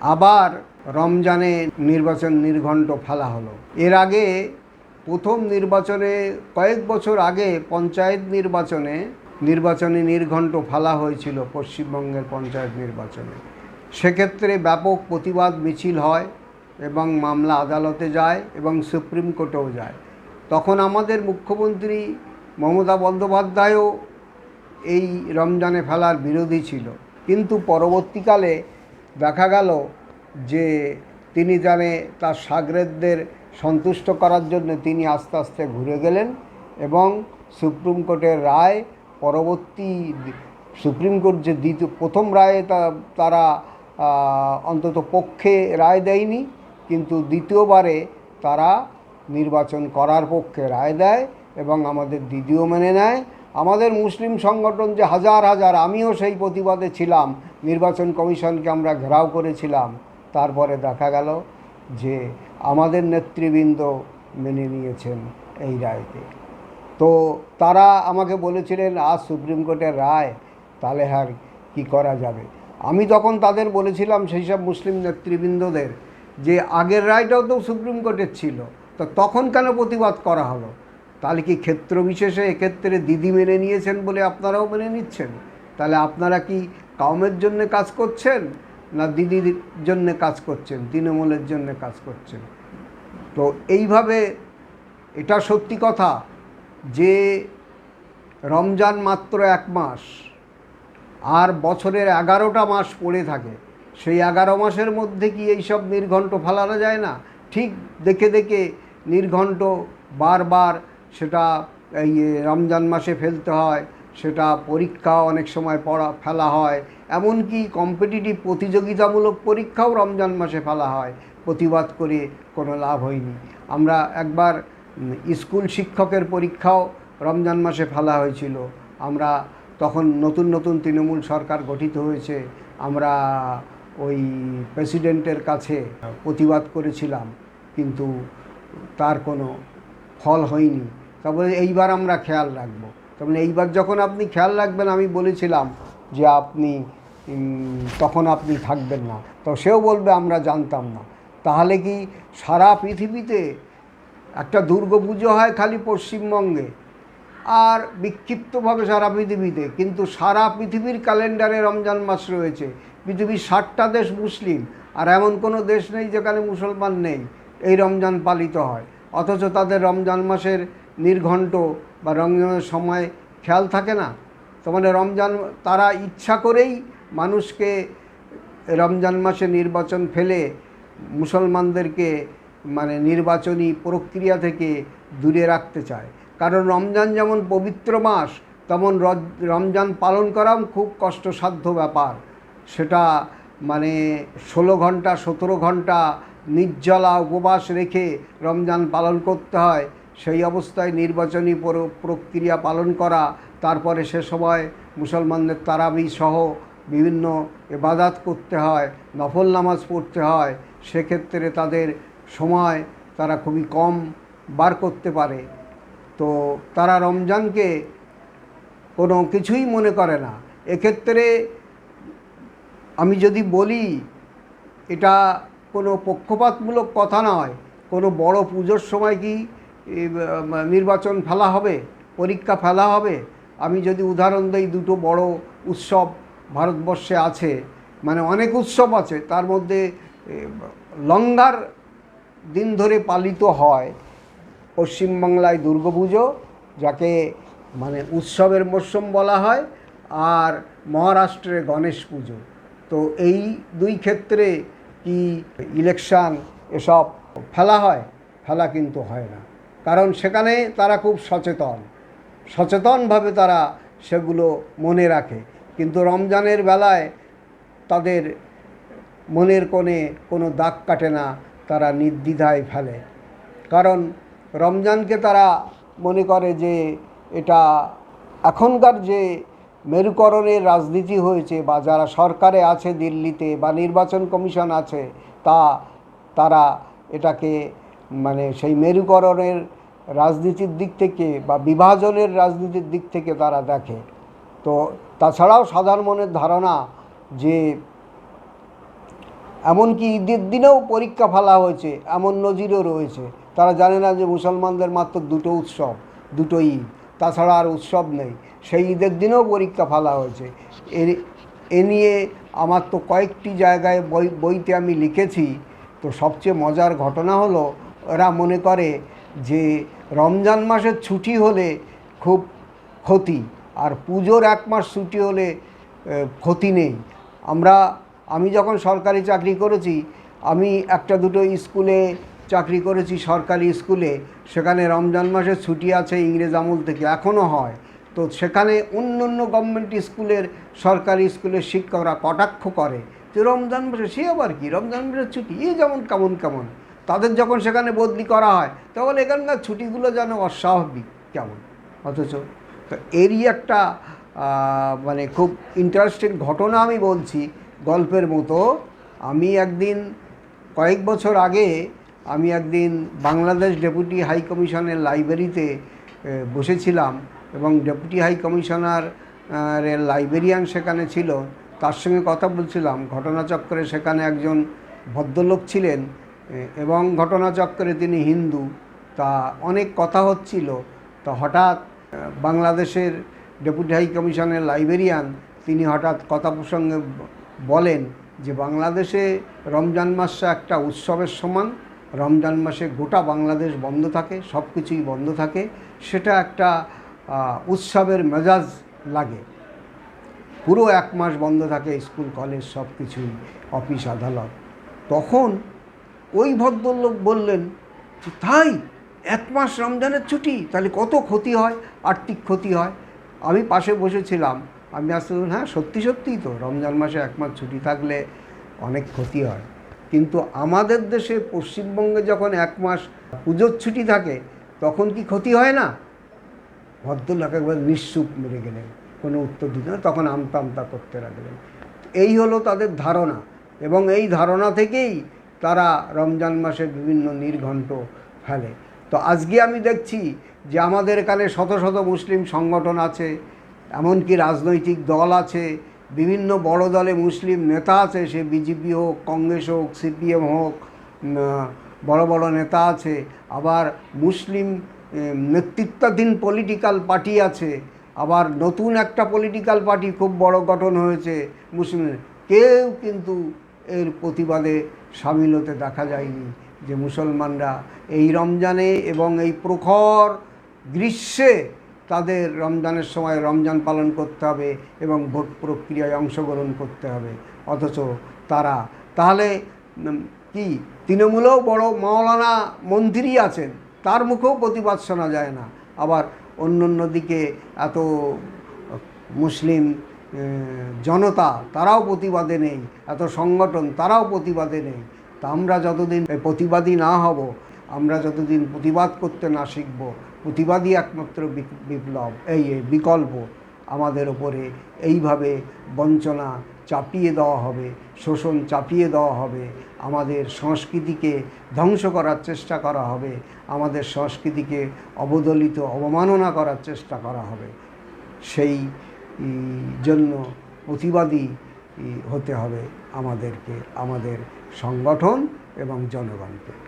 আবার রমজানে নির্বাচন নির্ঘণ্ট ফেলা হলো। এর আগে প্রথম নির্বাচনে কয়েক বছর আগে পঞ্চায়েত নির্বাচনে নির্বাচনী নির্ঘণ্ট ফেলা হয়েছিল পশ্চিমবঙ্গের পঞ্চায়েত নির্বাচনে। সেক্ষেত্রে ব্যাপক প্রতিবাদ মিছিল হয় এবং মামলা আদালতে যায় এবং সুপ্রিম কোর্টেও যায়। তখন আমাদের মুখ্যমন্ত্রী মমতা বন্দ্যোপাধ্যায়ও এই রমজানে ফেলার বিরোধী ছিল। কিন্তু পরবর্তীকালে দেখা গেল যে তিনি জানে তার সাগরেদদের সন্তুষ্ট করার জন্য তিনি আস্তে আস্তে ঘুরে গেলেন এবং সুপ্রিম কোর্টের রায় পরবর্তী সুপ্রিম কোর্ট যে দ্বিতীয় প্রথম রায়ে তারা অন্তত পক্ষে রায় দেয়নি, কিন্তু দ্বিতীয়বারে তারা নির্বাচন করার পক্ষে রায় দেয় এবং আমাদের দিদিও মেনে নেয়। আমাদের মুসলিম সংগঠন যে হাজার হাজার, আমিও সেই প্রতিবাদে ছিলাম। নির্বাচন কমিশনকে আমরা ঘেরাও করেছিলাম। তারপরে দেখা গেল যে আমাদের নেতৃবৃন্দ মেনে নিয়েছেন এই রায়কে। তো তারা আমাকে বলেছিলেন, আজ সুপ্রিম কোর্টের রায়, তাহলে আর কী করা যাবে? আমি তখন তাদের বলেছিলাম, সেই সব মুসলিম নেতৃবৃন্দদের, যে আগের রায়টাও তো সুপ্রিম কোর্টের ছিল, তো তখন কেন প্রতিবাদ করা হলো? তাহলে কি ক্ষেত্র বিশেষে এক্ষেত্রে দিদি মেনে নিয়েছেন বলে আপনারাও মেনে নিচ্ছেন? তাহলে আপনারা কি কাউমের জন্য কাজ করছেন না দিদির জন্য কাজ করছেন, তৃণমূলের জন্য কাজ করছেন? তো এইভাবে এটা সত্যি কথা যে রমজান মাত্র এক মাস আর বছরের এগারোটা মাস পড়ে থাকে, সেই এগারো মাসের মধ্যে কি এইসব নির্ঘণ্ট ফালানো যায় না? ঠিক দেখে দেখে নির্ঘণ্ট বারবার সেটা এই রমজান মাসে ফেলতে হয়, সেটা পরীক্ষা অনেক সময় পড়া, ফেলা হয়। এমনকি কম্পিটিটিভ প্রতিযোগিতামূলক পরীক্ষাও রমজান মাসে ফেলা হয়। প্রতিবাদ করে কোনো লাভ হয়নি। আমরা একবার স্কুল শিক্ষকের পরীক্ষাও রমজান মাসে ফেলা হয়েছিল। আমরা তখন নতুন নতুন তৃণমূল সরকার গঠিত হয়েছে। আমরা ওই প্রেসিডেন্টের কাছে প্রতিবাদ করেছিলাম। কিন্তু তার কোনো ফল হয়নি। তারপরে এইবার আমরা খেয়াল রাখব। তারপরে এইবার যখন আপনি খেয়াল রাখবেন, আমি বলেছিলাম যে আপনি তখন আপনি থাকবেন না। তো সেও বলবে, আমরা জানতাম না। তাহলে কি সারা পৃথিবীতে একটা দুর্গাপুজো হয় খালি পশ্চিমবঙ্গে? আর বিক্ষিপ্তভাবে সারা পৃথিবীতে, কিন্তু সারা পৃথিবীর ক্যালেন্ডারে রমজান মাস রয়েছে। পৃথিবীর ষাটটা দেশ মুসলিম, আর এমন কোনো দেশ নেই যেখানে মুসলমান নেই। এই রমজান পালিত হয়। অথচ তাদের রমজান মাসের নির্ঘণ্ট বা রমজানের সময় খেয়াল থাকে না। তো মানে রমজান, তারা ইচ্ছা করেই মানুষকে রমজান মাসে নির্বাচন ফেলে মুসলমানদেরকে মানে নির্বাচনী প্রক্রিয়া থেকে দূরে রাখতে চায়। কারণ রমজান যেমন পবিত্র মাস, তেমন রমজান পালন করাও খুব কষ্টসাধ্য ব্যাপার। সেটা মানে ষোলো ঘণ্টা সতেরো ঘণ্টা নির্জলা উপবাস রেখে রমজান পালন করতে হয়। সেই অবস্থায় নির্বাচনী প্রক্রিয়া পালন করা, তারপরে সে সময় মুসলমানদের তারাবি সহ বিভিন্ন এবাদাত করতে হয়, নফল নামাজ পড়তে হয়, সেক্ষেত্রে তাদের সময় তারা খুবই কম বার করতে পারে। তো তারা রমজানকে কোনো কিছুই মনে করে না। এক্ষেত্রে আমি যদি বলি, এটা কোনো পক্ষপাতমূলক কথা নয়, কোনো বড় পুজোর সময় কি নির্বাচন ফেলা হবে, পরীক্ষা ফেলা হবে। আমি যদি উদাহরণ দিই, দুটো বড় উৎসব ভারতবর্ষে আছে মানে অনেক উৎসব আছে, তার মধ্যে লঙ্গার দিন ধরে পালিত হয় পশ্চিমবাংলায় দুর্গাপুজো, যাকে মানে উৎসবের মরশুম বলা হয়, আর মহারাষ্ট্রে গণেশ পুজো। তো এই দুই ক্ষেত্রে কি ইলেকশন এসব ফেলা হয়? ফেলা কিন্তু হয় না। কারণ সেখানে তারা খুব সচেতন। সচেতনভাবে তারা সেগুলো মনে রাখে। কিন্তু রমজানের বেলায় তাদের মনের কোণে কোনো দাগ কাটে না, তারা নির্দ্বিধায় ফেলে। কারণ রমজানকে তারা মনে করে যে এটা এখনকার যে মেরুকরণের রাজনীতি হয়েছে বা যারা সরকারে আছে দিল্লিতে বা নির্বাচন কমিশন আছে, তা, তারা এটাকে মানে সেই মেরুকরণের রাজনীতির দিক থেকে বা বিভাজনের রাজনীতির দিক থেকে তারা দেখে। তো তাছাড়াও সাধারণ মনের ধারণা যে এমনকি ঈদের দিনেও পরীক্ষা ফেলা হয়েছে, এমন নজিরও রয়েছে। তারা জানে না যে মুসলমানদের মাত্র দুটো উৎসব, দুটো ঈদ। তাছাড়া আর উৎসব নেই। সেই ঈদের দিনেও পরীক্ষা ফেলা হয়েছে। এ এ নিয়ে আমার তো কয়েকটি জায়গায় বই, বইতে আমি লিখেছি। তো সবচেয়ে মজার ঘটনা হলো, ওরা মনে করে যে রমজান মাসের ছুটি হলে খুব ক্ষতি, আর পুজোর এক মাস ছুটি হলে ক্ষতি নেই। আমরা, আমি যখন সরকারি চাকরি করেছি, আমি একটা দুটো স্কুলে চাকরি করেছি সরকারি স্কুলে, সেখানে রমজান মাসের ছুটি আছে ইংরেজ আমল থেকে, এখনও হয়। তো সেখানে অন্য অন্য গভর্নমেন্ট স্কুলের সরকারি স্কুলের শিক্ষকরা কটাক্ষ করে যে রমজান মাসে সে আবার কি? রমজান মাসের ছুটি, এ যেমন কেমন কেমন। তাদের যখন সেখানে বদলি করা হয়, তখন এখানকার ছুটিগুলো যেন অস্বাভাবিক কেমন? অথচ তো এরই একটা মানে খুব ইন্টারেস্টিং ঘটনা আমি বলছি গল্পের মতো। আমি একদিন, কয়েক বছর আগে আমি একদিন বাংলাদেশ ডেপুটি হাই কমিশনের লাইব্রেরিতে বসেছিলাম এবং ডেপুটি হাই কমিশনার লাইব্রেরিয়ান সেখানে ছিল। তার সঙ্গে কথা বলছিলাম। ঘটনাচক্রে সেখানে একজন ভদ্রলোক ছিলেন। এবং ঘটনাচক্রে তিনি হিন্দু। তা অনেক কথা হচ্ছিল। তো হঠাৎ বাংলাদেশের ডেপুটি হাই কমিশনের লাইব্রেরিয়ান তিনি হঠাৎ কথা প্রসঙ্গে বলেন যে, বাংলাদেশে রমজান মাসটা একটা উৎসবের সমান। রমজান মাসে গোটা বাংলাদেশ বন্ধ থাকে সব কিছুই বন্ধ থাকে। সেটা একটা উৎসবের মেজাজ লাগে। পুরো এক মাস বন্ধ থাকে স্কুল, কলেজ সব কিছুই অফিস, আদালত। তখন ওই ভদ্রলোক বললেন তাই, এক মাস রমজানের ছুটি, তাহলে কত ক্ষতি হয়? আর্থিক ক্ষতি হয়? আমি পাশে বসেছিলাম। আমি আসতে হ্যাঁ সত্যি সত্যিই তো, রমজান মাসে এক মাস ছুটি থাকলে অনেক ক্ষতি হয়। কিন্তু আমাদের দেশে পশ্চিমবঙ্গে যখন এক মাস পুজোর ছুটি থাকে, তখন কি ক্ষতি হয় না? ভদ্রলোক একবার নিঃসুপ মেরে গেলেন, কোনো উত্তর দিত না, তখন আমতা আমতা করতে লাগলেন। এই হলো তাদের ধারণা। এবং এই ধারণা থেকেই তারা রমজান মাসে বিভিন্ন নির্ঘণ্ট ফেলে। তো আজকে আমি দেখছি যে আমাদের এখানে শত শত মুসলিম সংগঠন আছে, এমনকি রাজনৈতিক দল আছে, বিভিন্ন বড় দলে মুসলিম নেতা আছে, সে বিজেপি হোক, কংগ্রেস হোক, সিপিএম হোক বড় বড় নেতা আছে, আবার মুসলিম নেতৃত্বাধীন পলিটিক্যাল পার্টি আছে, আবার নতুন একটা পলিটিক্যাল পার্টি খুব বড় গঠন হয়েছে মুসলিম কেউ কিন্তু এর প্রতিবাদে সামিল হতে দেখা যায়নি যে মুসলমানরা এই রমজানে এবং এই প্রখর গ্রীষ্মে তাদের রমজানের সময় রমজান পালন করতে হবে এবং ভোট প্রক্রিয়ায় অংশগ্রহণ করতে হবে। অথচ তারা, তাহলে কি, তৃণমূলেও বড় মাওলানা মন্ত্রী আছেন, তার মুখেও প্রতিবাদ শোনা যায় না। আবার অন্য দিকে এত মুসলিম জনতা, তারাও প্রতিবাদে নেই, এত সংগঠন, তারাও প্রতিবাদে নেই। তা আমরা যতদিন প্রতিবাদী না হব, আমরা যতদিন প্রতিবাদ করতে না শিখব প্রতিবাদী একমাত্র বিপ্লব এই বিকল্প। আমাদের ওপরে এইভাবে বঞ্চনা চাপিয়ে দেওয়া হবে, শোষণ চাপিয়ে দেওয়া হবে, আমাদের সংস্কৃতিকে ধ্বংস করার চেষ্টা করা হবে, আমাদের সংস্কৃতিকে অবদলিত, অবমাননা করার চেষ্টা করা হবে। সেই জন্য প্রতিবাদী হতে হবে আমাদেরকে আমাদের সংগঠন এবং জনগণকে।